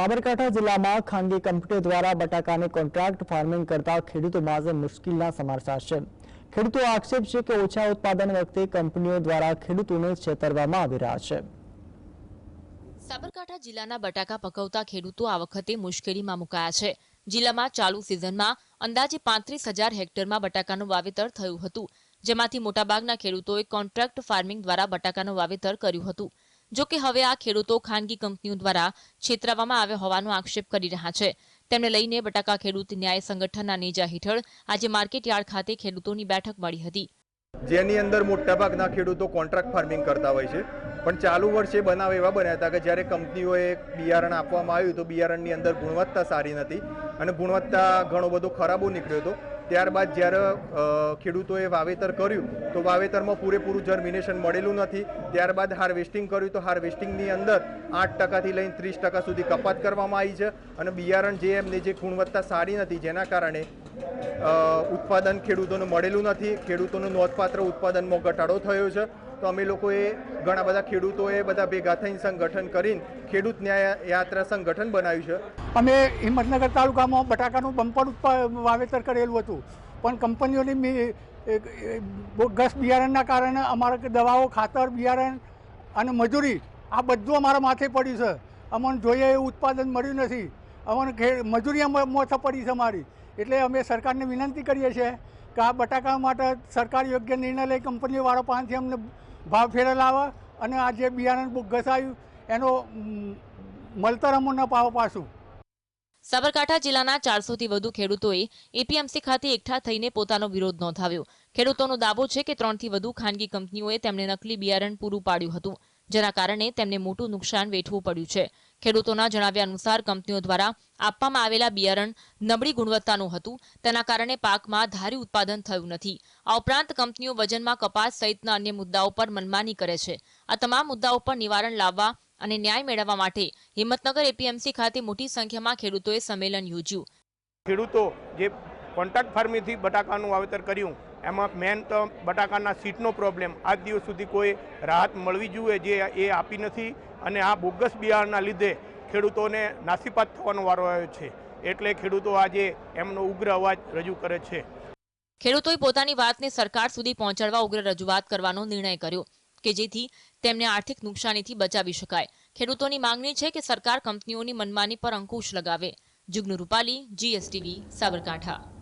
સાબરકાંઠા સાબરકાંઠા જિલ્લાના બટાકા પકવતા ખેડૂતો આ વખતે મુશ્કેલીમાં મુકાયા છે. જિલ્લામાં ચાલુ સિઝનમાં અંદાજે પાંત્રીસ હજાર હેક્ટરમાં બટાકાનું વાવેતર થયું હતું, જેમાંથી મોટાભાગના ખેડૂતોએ કોન્ટ્રાક્ટ ફાર્મિંગ દ્વારા બટાકાનું વાવેતર કર્યું હતું. જો કે હવે આ ખેડૂતો ખાનગી કંપનીઓ દ્વારા છેતરાવવામાં આવ્યા હોવાનો આક્ષેપ કરી રહ્યા છે. તેમને લઈને બટાકા ખેડૂત ન્યાય સંગઠનના નેજા હેઠળ આજે માર્કેટ યાર્ડ ખાતે ખેડૂતોની બેઠક મળી હતી. જેની અંદર મોટાભાગના ખેડૂતો કોન્ટ્રાક્ટ ફાર્મિંગ કરતા હોય છે. પણ ચાલુ વર્ષે બનાવ એવા બન્યા હતા કે જ્યારે કંપનીઓએ બિયારણ આપવામાં આવ્યું તો બિયારણની અંદર ગુણવત્તા સારી નથી અને ગુણવત્તા ઘણો બધો ખરાબો નીકળ્યો હતો. ત્યારબાદ જ્યારે ખેડૂતોએ વાવેતર કર્યું, તો વાવેતરમાં પૂરેપૂરું જર્મિનેશન મળેલું નથી. ત્યારબાદ હાર્વેસ્ટિંગ કર્યું, તો હાર્વેસ્ટિંગની અંદર આઠ ટકાથી લઈને ત્રીસ ટકા સુધી કપાત કરવામાં આવી છે. અને બિયારણ જે એમને જે ગુણવત્તા સારી નથી, જેના કારણે ઉત્પાદન ખેડૂતોને મળેલું નથી. ખેડૂતોનું નોંધપાત્ર ઉત્પાદનમાં ઘટાડો થયો છે. તો અમે લોકોએ ઘણા બધા ખેડૂતોએ બધા ભેગા થઈને સંગઠન કરીને ખેડૂત ન્યાય યાત્રા સંગઠન બનાવ્યું છે. અમે હિંમતનગર તાલુકામાં બટાકાનું બમ્પર વાવેતર કરેલું હતું. પણ કંપનીઓની એ- એ બોગસ બિયારણના કારણે અમારા દવાઓ, ખાતર, બિયારણ અને મજૂરી આ બધું અમારા માથે પડ્યું છે. અમને જોઈએ એવું ઉત્પાદન મળ્યું નથી. અમને મજૂરી મોથે પડી છે અમારી. એટલે અમે સરકારને વિનંતી કરીએ છીએ કે આ બટાકા માટે સરકાર યોગ્ય નિર્ણય લઈ કંપનીવાળા પાસેથી અમને ભાવ ફેરલ આવે અને આ જે બિયારણ બુક આવ્યું એનો મળતર અમને પાવો પાછું. સાબરકાંઠા જિલ્લાના ચારસોથી વધુ ખેડૂતોએ એપીએમસી ખાતે એકઠા થઈને પોતાનો વિરોધ નોંધાવ્યો. ખેડૂતોનો દાવો છે કે ત્રણથી વધુ ખાનગી કંપનીઓએ તેમને નકલી બિયારણ પૂરું પાડ્યું હતું. જેના કારણે તેમને મોટું નુકસાન વેઠવું પડ્યું છે. ખેડૂતોના જણાવ્યા અનુસાર કંપનીઓ દ્વારા આપવામાં આવેલા બિયારણ નબળી ગુણવત્તાનું હતું. તેના કારણે પાકમાં ધારી ઉત્પાદન થયું નથી. આ ઉપરાંત કંપનીઓ વજનમાં કપાસ સહિતના અન્ય મુદ્દાઓ પર મનમાની કરે છે. આ તમામ મુદ્દાઓ પર નિવારણ લાવવા અને ન્યાય મેળવવા માટે હિંમતનગર એપીએમસી ખાતે મોટી સંખ્યામાં ખેડૂતોએ સંમેલન યોજ્યું. ખેડૂતો જે કોન્ટ્રાક્ટ ફાર્મિંગથી બટાકાનું વાવેતર કર્યું એમાં મેન તો બટાકાના સીટનો પ્રોબ્લેમ આજ દિવસ સુધી કોઈ રાહત મળવી જોઈએ જે એ આપી નથી અને આ બોગસ બિયારણના લીધે ખેડૂતોને નાસીપાત થવાનો વારો આવ્યો છે. એટલે ખેડૂતો આજે એમનો ઉગ્ર અવાજ રજૂ કરે છે. ખેડૂતોએ પોતાની વાતને સરકાર સુધી પહોંચાડવા ઉગ્ર રજૂઆત કરવાનો નિર્ણય કર્યો કે જેથી તેમને આર્થિક નુકસાનીથી બચાવી શકાય. ખેડૂતોની માંગણી છે કે સરકાર કંપનીઓની મનમાની પર અંકુશ લગાવે. જુગનુ રૂપાલી જીએસટીવી સાબરકાંઠા.